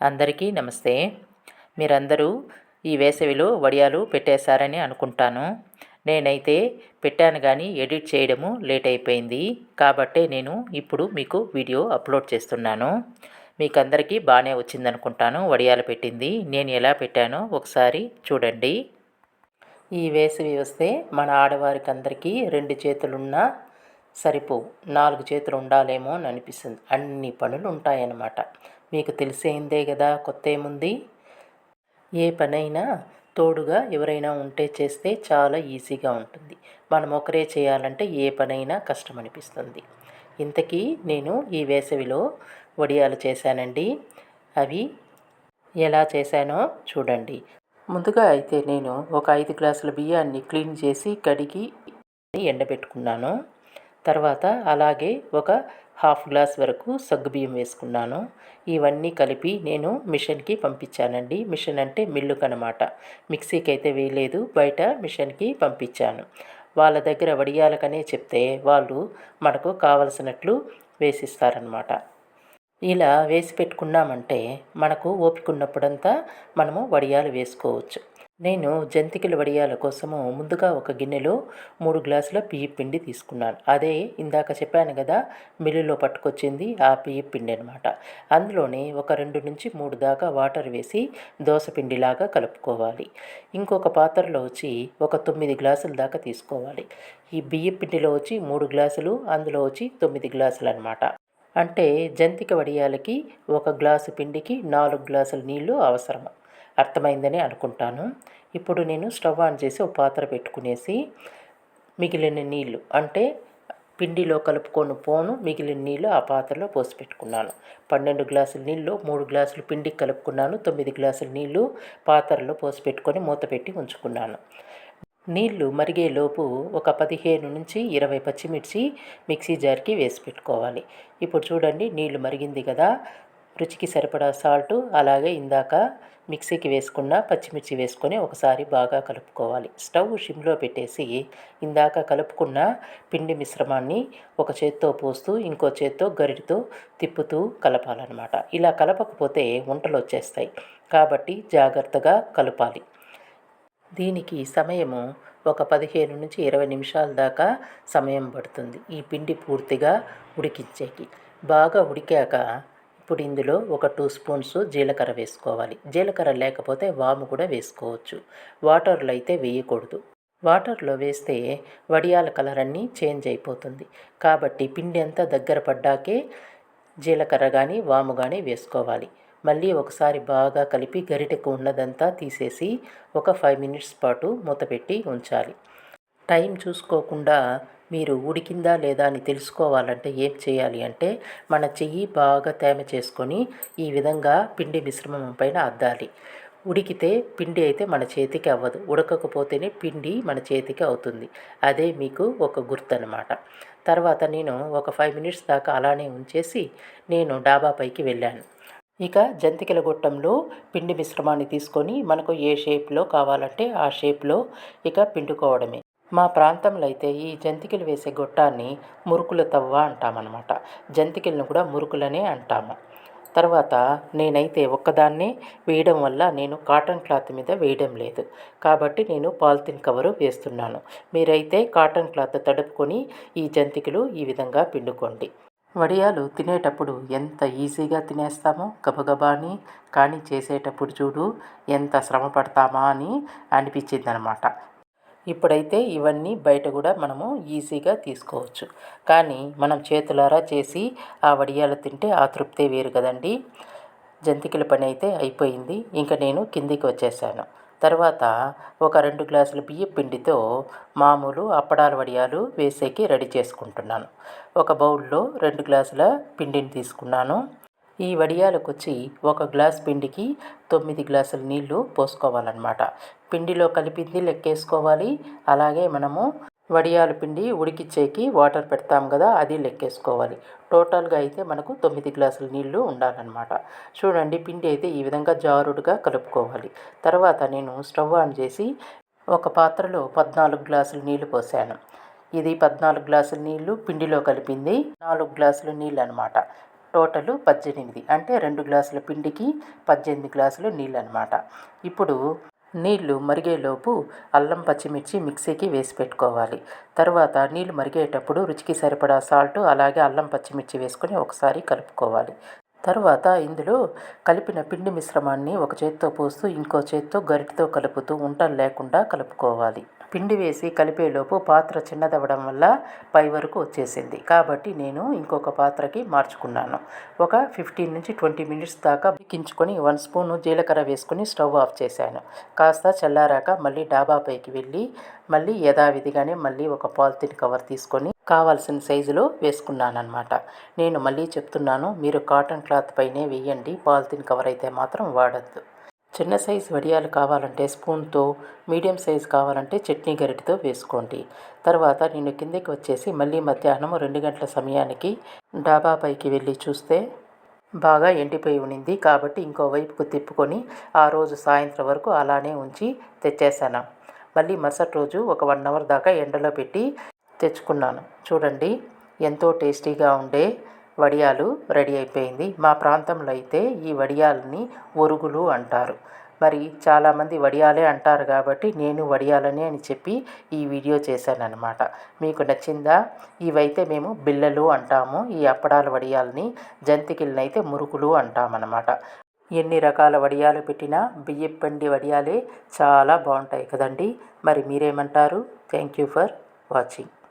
అందరికీ నమస్తే. మీరందరూ ఈ వేసవిలో వడియాలు పెట్టేశారని అనుకుంటాను. నేనైతే పెట్టాను కానీ ఎడిట్ చేయడము లేట్ అయిపోయింది. కాబట్టే నేను ఇప్పుడు మీకు వీడియో అప్లోడ్ చేస్తున్నాను. మీకు అందరికీ బాగానే వచ్చిందనుకుంటాను వడియాలు పెట్టింది. నేను ఎలా పెట్టానో ఒకసారి చూడండి. ఈ వేసవి వస్తే మన ఆడవారికి అందరికీ రెండు చేతులున్న సరిపోవు. నాలుగు చేతులు ఉండాలేమో అని అనిపిస్తుంది. అన్ని పనులు ఉంటాయన్నమాట. మీకు తెలిసేందే కదా కొత్త ఏముంది ఏ పనైనా తోడుగా ఎవరైనా ఉంటే చేస్తే చాలా ఈజీగా ఉంటుంది. మనం ఒకరే చేయాలంటే ఏ పనైనా కష్టం అనిపిస్తుంది. ఇంతకీ నేను ఈ వేసవిలో వడియాలు చేశానండి. అవి ఎలా చేశానో చూడండి. ముందుగా అయితే నేను ఒక ఐదు గ్లాసుల బియ్యాన్ని క్లీన్ చేసి కడిగి ఎండబెట్టుకున్నాను. తర్వాత అలాగే ఒక హాఫ్ గ్లాస్ వరకు సగ్గుబియ్యం వేసుకున్నాను. ఇవన్నీ కలిపి నేను మిషన్కి పంపించానండి. మిషన్ అంటే మిల్లుకు అనమాట మిక్సీకి అయితే వేయలేదు. బయట మిషన్కి పంపించాను. వాళ్ళ దగ్గర వడియాలకనే చెప్తే వాళ్ళు మనకు కావలసినట్లు వేసిస్తారనమాట ఇలా వేసి పెట్టుకున్నామంటే మనకు ఓపిక ఉన్నప్పుడంతా మనము వడియాలు వేసుకోవచ్చు. నేను జంతికల వడియాల కోసము ముందుగా ఒక గిన్నెలో మూడు గ్లాసుల బియ్య పిండి తీసుకున్నాను. అదే ఇందాక చెప్పాను కదా మిల్లులో పట్టుకొచ్చింది ఆ బియ్య పిండి అనమాట అందులోనే ఒక రెండు నుంచి మూడు దాకా వాటర్ వేసి దోశ పిండిలాగా కలుపుకోవాలి. ఇంకొక పాత్రలో వచ్చి ఒక తొమ్మిది గ్లాసుల దాకా తీసుకోవాలి. ఈ బియ్య పిండిలో వచ్చి మూడు గ్లాసులు అందులో వచ్చి తొమ్మిది గ్లాసులు అనమాట అంటే జంతిక వడియాలకి ఒక గ్లాసు పిండికి నాలుగు గ్లాసుల నీళ్ళు అవసరం అర్థమైందని అనుకుంటాను. ఇప్పుడు నేను స్టవ్ ఆన్ చేసి ఒక పాత్ర పెట్టుకునేసి మిగిలిన నీళ్ళు అంటే పిండిలో కలుపుకొని పోను మిగిలిన నీళ్ళు ఆ పాత్రలో పోసి పెట్టుకున్నాను. పన్నెండు గ్లాసుల నీళ్ళు మూడు గ్లాసులు పిండికి కలుపుకున్నాను తొమ్మిది గ్లాసుల నీళ్ళు పాత్రలో పోసి పెట్టుకొని మూత పెట్టి ఉంచుకున్నాను. నీళ్ళు మరిగేలోపు ఒక పదిహేను నుంచి ఇరవై పచ్చిమిర్చి మిక్సీ జార్కి వేసి పెట్టుకోవాలి. ఇప్పుడు చూడండి నీళ్ళు మరిగింది కదా. రుచికి సరిపడా సాల్టు అలాగే ఇందాక మిక్సీకి వేసుకున్న పచ్చిమిర్చి వేసుకొని ఒకసారి బాగా కలుపుకోవాలి. స్టవ్ షిమ్లో పెట్టేసి ఇందాక కలుపుకున్న పిండి మిశ్రమాన్ని ఒక చేత్తో పోస్తూ ఇంకో చేత్తో గరిటితో తిప్పుతూ కలపాలన్నమాట. ఇలా కలపకపోతే వంటలు వచ్చేస్తాయి. కాబట్టి జాగ్రత్తగా కలపాలి. దీనికి సమయము ఒక పదిహేను నుంచి ఇరవై నిమిషాల దాకా సమయం పడుతుంది. ఈ పిండి పూర్తిగా ఉడికించేకి. బాగా ఉడికాక ఇప్పుడు ఇందులో ఒక టూ స్పూన్స్ జీలకర్ర వేసుకోవాలి. జీలకర్ర లేకపోతే వాము కూడా వేసుకోవచ్చు. వాటర్లో అయితే వేయకూడదు. వాటర్లో వేస్తే వడియాల కలర్ అన్నీ చేంజ్ అయిపోతుంది. కాబట్టి పిండి అంతా దగ్గర పడ్డాకే జీలకర్ర కానీ వాము కానీ వేసుకోవాలి. మళ్ళీ ఒకసారి బాగా కలిపి గరిటెకు ఉన్నదంతా తీసేసి ఒక ఫైవ్ మినిట్స్ పాటు మూతపెట్టి ఉంచాలి. టైం చూసుకోకుండా మీరు ఉడికిందా లేదా అని తెలుసుకోవాలంటే ఏం చేయాలి అంటే మన చెయ్యి బాగా తేమ చేసుకొని ఈ విధంగా పిండి మిశ్రమం పైన అద్దాలి. ఉడికితే పిండి అయితే మన చేతికి అవ్వదు. ఉడకకపోతేనే పిండి మన చేతికి అవుతుంది. అదే మీకు ఒక గుర్తు అనమాట తర్వాత నేను ఒక ఫైవ్ మినిట్స్ దాకా అలానే ఉంచేసి నేను డాబా పైకి వెళ్ళాను. ఇక జంతికల గొట్టంలో పిండి మిశ్రమాన్ని తీసుకొని మనకు ఏ షేప్లో కావాలంటే ఆ షేప్లో ఇక పిండుకోవడమే. మా ప్రాంతంలో అయితే ఈ జంతికలు వేసే గొట్టాన్ని మురుకుల తవ్వ అంటామన్నమాట. జంతికలను కూడా మురుకులనే అంటాము. తర్వాత నేనైతే ఒక్కదాన్నే వేయడం వల్ల నేను కాటన్ క్లాత్ మీద వేయడం లేదు. కాబట్టి నేను పాలిథిన్ కవరు వేస్తున్నాను. మీరైతే కాటన్ క్లాత్ తడుపుకొని ఈ జంతికలు ఈ విధంగా పిండుకోండి. వడియాలు తినేటప్పుడు ఎంత ఈజీగా తినేస్తామో గబగబా అని కానీ చేసేటప్పుడు చూడు ఎంత శ్రమ పడతామా అని అనిపించింది అనమాట ఇప్పుడైతే ఇవన్నీ బయట కూడా మనము ఈజీగా తీసుకోవచ్చు. కానీ మనం చేతులారా చేసి ఆ వడియాలు తింటే ఆ తృప్తే వేరు కదండి. జంతికల పని అయితే అయిపోయింది. ఇంకా నేను కిందికి వచ్చేసాను. తర్వాత ఒక రెండు గ్లాసుల బియ్యం పిండితో మామూలు అప్పడాల వడియాలు వేసేకి రెడీ చేసుకుంటున్నాను. ఒక బౌల్లో రెండు గ్లాసుల పిండిని తీసుకున్నాను. ఈ వడియాలకు వచ్చి ఒక గ్లాస్ పిండికి తొమ్మిది గ్లాసుల నీళ్ళు పోసుకోవాలన్నమాట. పిండిలో కలిపింది లెక్కేసుకోవాలి. అలాగే మనము వడియాల పిండి ఉడికిచ్చేకి వాటర్ పెడతాం కదా అది లెక్కేసుకోవాలి. టోటల్గా అయితే మనకు తొమ్మిది గ్లాసుల నీళ్ళు ఉండాలన్నమాట. చూడండి పిండి అయితే ఈ విధంగా జారుడుగా కలుపుకోవాలి. తర్వాత నేను స్టవ్ ఆన్ చేసి ఒక పాత్రలో పద్నాలుగు గ్లాసుల నీళ్ళు పోసాను. ఇది పద్నాలుగు గ్లాసుల నీళ్ళు పిండిలో కలిపింది నాలుగు గ్లాసుల నీళ్ళు అనమాట టోటల్ పద్దెనిమిది. అంటే రెండు గ్లాసుల పిండికి పద్దెనిమిది గ్లాసులు నీళ్ళు అనమాట ఇప్పుడు నీళ్ళు మరిగేలోపు అల్లం పచ్చిమిర్చి మిక్సీకి వేసి పెట్టుకోవాలి. తర్వాత నీళ్ళు మరిగేటప్పుడు రుచికి సరిపడా సాల్ట్ అలాగే అల్లం పచ్చిమిర్చి వేసుకొని ఒకసారి కలుపుకోవాలి. తరువాత ఇందులో కలిపిన పిండి మిశ్రమాన్ని ఒక చేత్తో పోస్తూ ఇంకో చేత్తో గరిటతో కలుపుతూ ఉంటలు లేకుండా కలుపుకోవాలి. పిండి వేసి కలిపేలోపు పాత్ర చిన్నదవ్వడం వల్ల పై వరకు వచ్చేసింది. కాబట్టి నేను ఇంకొక పాత్రకి మార్చుకున్నాను. ఒక ఫిఫ్టీన్ నుంచి ట్వంటీ మినిట్స్ దాకా బిగించుకొని వన్ స్పూన్ జీలకర్ర వేసుకొని స్టవ్ ఆఫ్ చేశాను. కాస్త చల్లారాక మళ్ళీ డాబా పైకి వెళ్ళి మళ్ళీ యథావిధిగానే మళ్ళీ ఒక పాలిథిన్ కవర్ తీసుకొని కావాల్సిన సైజులో వేసుకున్నాను అనమాట నేను మళ్ళీ చెప్తున్నాను మీరు కాటన్ క్లాత్ పైనే వేయండి పాలిథిన్ కవర్ అయితే మాత్రం వాడద్దు. చిన్న సైజు వడియాలు కావాలంటే స్పూన్తో మీడియం సైజు కావాలంటే చట్నీ గరిటితో వేసుకోండి. తర్వాత నేను కిందకి వచ్చేసి మళ్ళీ మధ్యాహ్నం రెండు గంటల సమయానికి డాబా పైకి వెళ్ళి చూస్తే బాగా ఎండిపోయి ఉన్నింది కాబట్టి ఇంకోవైపుకు తిప్పుకొని ఆ రోజు సాయంత్రం వరకు అలానే ఉంచి తెచ్చేసాను మళ్ళీ మరుసటి రోజు ఒక వన్ అవర్ దాకా ఎండలో పెట్టి తెచ్చుకున్నాను. చూడండి ఎంతో టేస్టీగా ఉండే వడియాలు రెడీ అయిపోయింది. మా ప్రాంతంలో అయితే ఈ వడియాలని ఒరుగులు అంటారు. మరి చాలామంది వడియాలే అంటారు కాబట్టి నేను వడియాలని అని చెప్పి ఈ వీడియో చేశానన్నమాట. మీకు నచ్చిందా? ఇవైతే మేము బిళ్ళలు అంటాము. ఈ అప్పడాల వడియాలని జంతికిల్ని అయితే మురుకులు అంటామన్నమాట. ఎన్ని రకాల వడియాలు పెట్టినా బియ్యపిండి వడియాలే చాలా బాగుంటాయి కదండి. మరి మీరేమంటారు? Thank you for watching.